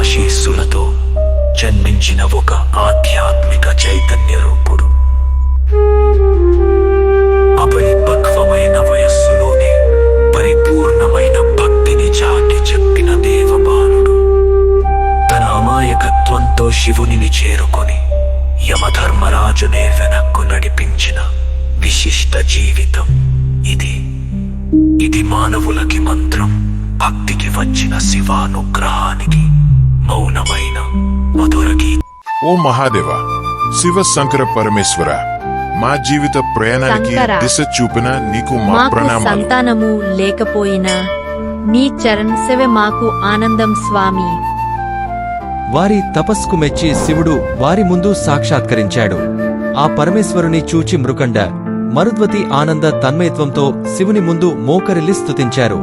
ఆశీస్సులతో జన్మించిన ఒక ఆధ్యాత్మిక చైతన్య రూపుడు. అపరిపక్వమైన వయస్సులోనే పరిపూర్ణమైన భక్తిని చాటి చెప్పిన దేవబాలుడు తన అమాయకత్వంతో శివునిని చేరుకొని యమధర్మరాజునే వెనక్కు నడిపించిన విశిష్ట జీవితం ఇది. ఇది మానవులకి మంత్రం. భక్తికి వచ్చిన శివానుగ్రహానికి మౌనమైన ఓ మహాదేవ శివ శంకర పరమేశ్వర మా జీవిత ప్రయాణానికి దిశ చూపిన నీకు మా మాకు ప్రణామాలు. సంతానము లేకపోయినా నీ చరణ్ సేవ మాకు ఆనందం స్వామి. వారి తపస్సుకు మెచ్చి శివుడు వారి ముందు సాక్షాత్కరించాడు. ఆ పరమేశ్వరుని చూచి మృకండ మరుద్వతి ఆనంద తన్మయత్వంతో శివుని ముందు మోకరిల్లి స్తుతించారు.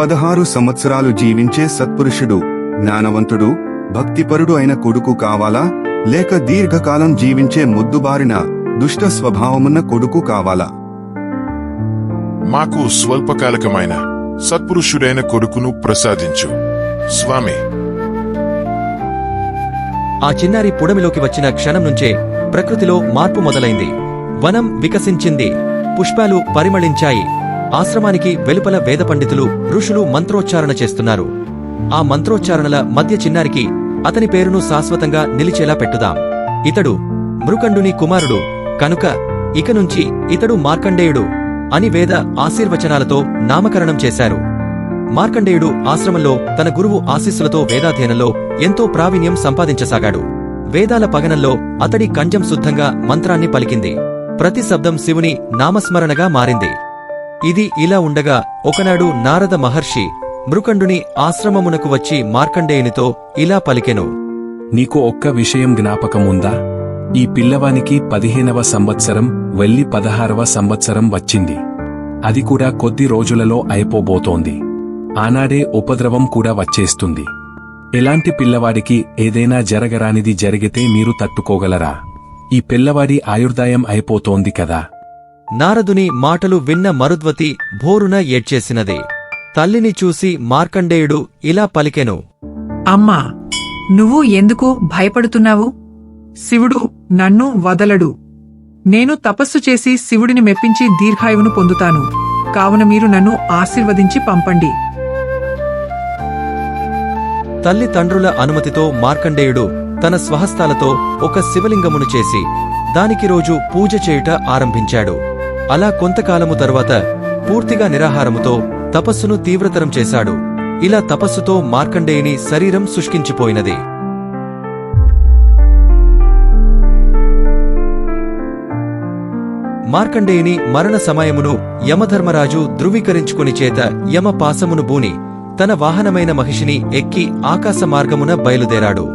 పదహారు సంవత్సరాలు జీవించే సత్పురుషుడు జ్ఞానవంతుడు భక్తిపరుడు అయిన కొడుకు కావాలా? లేక దీర్ఘకాలం జీవించే ముద్దుబారిన దుష్ట స్వభావమున్న కొడుకు కావాలా? మాకు స్వల్పకాలికమైన సత్పురుషుడైన కొడుకును ప్రసాదించు. స్వామి. ఆ చిన్నారి పుడమిలోకి వచ్చిన క్షణం నుంచే ప్రకృతిలో మార్పు మొదలైంది. వనం వికసించింది. పుష్పాలు పరిమళించాయి. ఆశ్రమానికి వెలుపల వేద పండితులు ఋషులు మంత్రోచ్చారణ చేస్తున్నారు. ఆ మంత్రోచ్చారణల మధ్య చిన్నారికి అతని పేరును శాశ్వతంగా నిలిచేలా పెట్టుదాం. ఇతడు మృకండుని కుమారుడు కనుక ఇక నుంచి ఇతడు మార్కండేయుడు అని వేద ఆశీర్వచనాలతో నామకరణం చేశారు. మార్కండేయుడు ఆశ్రమంలో తన గురువు ఆశీస్సులతో వేదాధ్యయనంలో ఎంతో ప్రావీణ్యం సంపాదించసాగాడు. వేదాల పగనంలో అతడి కంజం శుద్ధంగా మంత్రాన్ని పలికింది. ప్రతి శబ్దం శివుని నామస్మరణగా మారింది. ఇది ఇలా ఉండగా ఒకనాడు నారద మహర్షి మృకండుని ఆశ్రమమునకు వచ్చి మార్కండేయునితో ఇలా పలికెను. నీకు ఒక్క విషయం జ్ఞాపకముందా? ఈ పిల్లవానికి పదిహేనవ సంవత్సరం వెళ్ళి పదహారవ సంవత్సరం వచ్చింది. అది కూడా కొద్ది రోజులలో అయిపోబోతోంది. ఆనాడే ఉపద్రవం కూడా వచ్చేస్తుంది. ఎలాంటి పిల్లవాడికి ఏదైనా జరగరానిది జరిగితే మీరు తట్టుకోగలరా? ఈ పిల్లవాడి ఆయుర్దాయం అయిపోతోంది కదా? నారదుని మాటలు విన్న మరుద్వతి భోరున ఏడ్చేసినది. తల్లిని చూసి మార్కండేయుడు ఇలా పలికెను. అమ్మా నువ్వు ఎందుకు భయపడుతున్నావు? శివుడు నన్ను వదలడు. నేను తపస్సు చేసి శివుడిని మెప్పించి దీర్ఘాయువును పొందుతాను. కావున మీరు నన్ను ఆశీర్వదించి పంపండి. తల్లి తండ్రుల అనుమతితో మార్కండేయుడు తన స్వహస్తాలతో ఒక శివలింగమును చేసి దానికి రోజు పూజ చేయుట ఆరంభించాడు. అలా కొంతకాలము తరువాత పూర్తిగా నిరాహారముతో తపస్సును తీవ్రతరం చేశాడు. ఇలా తపస్సుతో మార్కండేయుని శరీరం శుష్కించిపోయినది. మార్కండేయుని మరణ సమయమును యమధర్మరాజు ధృవీకరించుకుని చేత యమ పాసమును బూని తన వాహనమైన మహిషిని ఎక్కి ఆకాశ మార్గమున బయలుదేరాడు.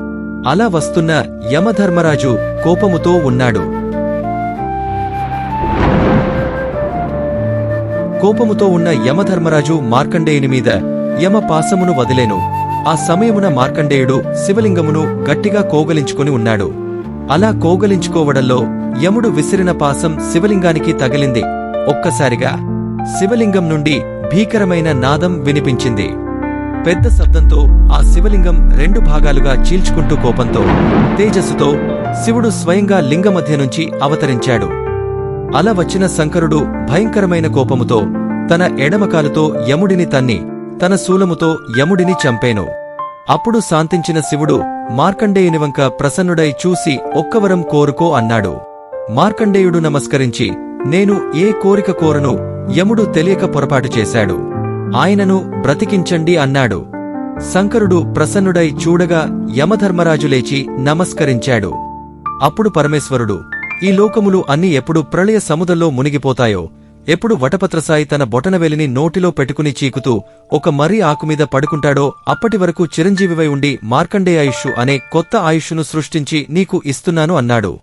అలా వస్తున్న యమధర్మరాజు కోపముతో ఉన్నాడు. కోపముతో ఉన్న యమధర్మరాజు మార్కండేయుని మీద యమ పాసమును వదిలేను. ఆ సమయమున మార్కండేయుడు శివలింగమును గట్టిగా కోగలించుకుని ఉన్నాడు. అలా కోగలించుకోవడంలో యముడు విసిరిన పాసం శివలింగానికి తగిలింది. ఒక్కసారిగా శివలింగం నుండి భీకరమైన నాదం వినిపించింది. పెద్ద శబ్దంతో ఆ శివలింగం రెండు భాగాలుగా చీల్చుకుంటూ కోపంతో తేజస్సుతో శివుడు స్వయంగా లింగ మధ్య నుంచి అవతరించాడు. అలా వచ్చిన శంకరుడు భయంకరమైన కోపముతో తన ఎడమకాలుతో యముడిని తన్ని తన శూలముతో యముడిని చంపేను. అప్పుడు శాంతించిన శివుడు మార్కండేయుని వంక ప్రసన్నుడై చూసి ఒక్కవరం కోరుకో అన్నాడు. మార్కండేయుడు నమస్కరించి నేను ఏ కోరిక కోరను యముడు తెలియక పొరపాటు చేశాడు. ఆయనను బ్రతికించండి అన్నాడు. శంకరుడు ప్రసన్నుడై చూడగా యమధర్మరాజు లేచి నమస్కరించాడు. అప్పుడు పరమేశ్వరుడు ఈ లోకములు అన్ని ఎప్పుడు ప్రళయ సముద్రంలో మునిగిపోతాయో ఎప్పుడు వటపత్రసాయి తన బొటనవేలిని నోటిలో పెట్టుకుని చీకుతూ ఒక మర్రి ఆకుమీద పడుకుంటాడో అప్పటి వరకు చిరంజీవివై ఉండి మార్కండేయాయుష్షు అనే కొత్త ఆయుష్ను సృష్టించి నీకు ఇస్తున్నాను అన్నాడు.